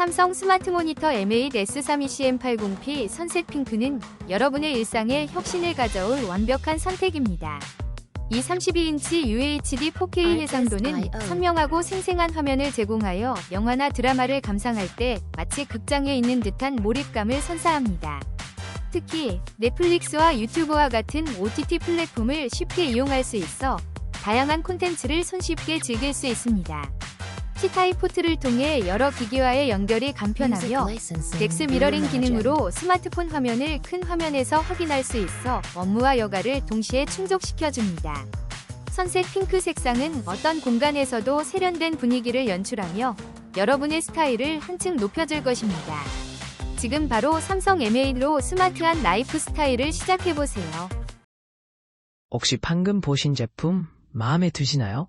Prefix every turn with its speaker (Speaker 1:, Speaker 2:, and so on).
Speaker 1: 삼성 스마트 모니터 M8 S32CM80P 선색 핑크는 여러분의 일상에 혁신을 가져올 완벽한 선택입니다. 이 32인치 UHD 4K 해상도는 선명하고 생생한 화면을 제공하여 영화나 드라마를 감상할 때 마치 극장에 있는 듯한 몰입감을 선사합니다. 특히 넷플릭스와 유튜브와 같은 OTT 플랫폼을 쉽게 이용할 수 있어 다양한 콘텐츠를 손쉽게 즐길 수 있습니다. C타입 포트를 통해 여러 기기와의 연결이 간편하며 덱스 미러링 기능으로 스마트폰 화면을 큰 화면에서 확인할 수 있어 업무와 여가를 동시에 충족시켜줍니다. 선색 핑크 색상은 어떤 공간에서도 세련된 분위기를 연출하며 여러분의 스타일을 한층 높여줄 것입니다. 지금 바로 삼성 M8로 스마트한 라이프 스타일을 시작해보세요.
Speaker 2: 혹시 방금 보신 제품 마음에 드시나요?